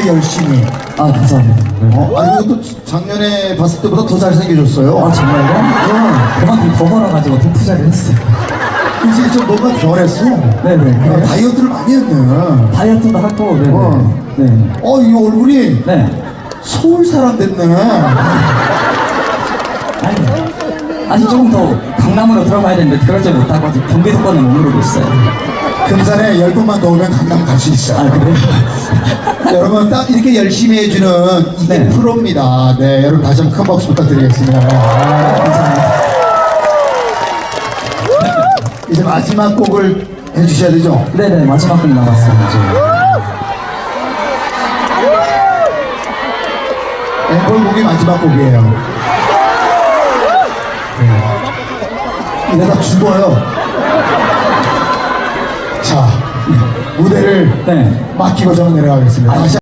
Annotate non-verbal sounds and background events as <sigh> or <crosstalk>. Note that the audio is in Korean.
때 열심히. 아 감사합니다. 네. 어, 아니 또 작년에 봤을 때보다 더 잘생겨졌어요. 아 정말요? 응. 그만큼 더 벌어가지고 더 투자를 했어요. 이제 좀 뭔가 변했어. 네네. 아, 다이어트를 많이 했네. 다이어트도 하고 네네. 어. 네. 어, 이 얼굴이 네. 서울 사람 됐네. 아니 아직 조금 더 강남으로 들어가야 되는데 그러지 못하고 아직 경기도권에 머무르고 있어요. 금산에 열 번만 더 오면 강남 갈 수 있어. 아? <laughs> 여러분 딱 이렇게 열심히 해주는 이게 네. 프로입니다. 네, 여러분 다시 한 번 큰 박수 부탁드리겠습니다. 아, 감사합니다. 이제 마지막 곡을 해주셔야 되죠. 네네 마지막 곡 남았어요. 이제. 앵콜 곡이 마지막 곡이에요. 네. 이러다 죽어요. 자, 무대를 네. 맡기고 저는 내려가겠습니다. 다시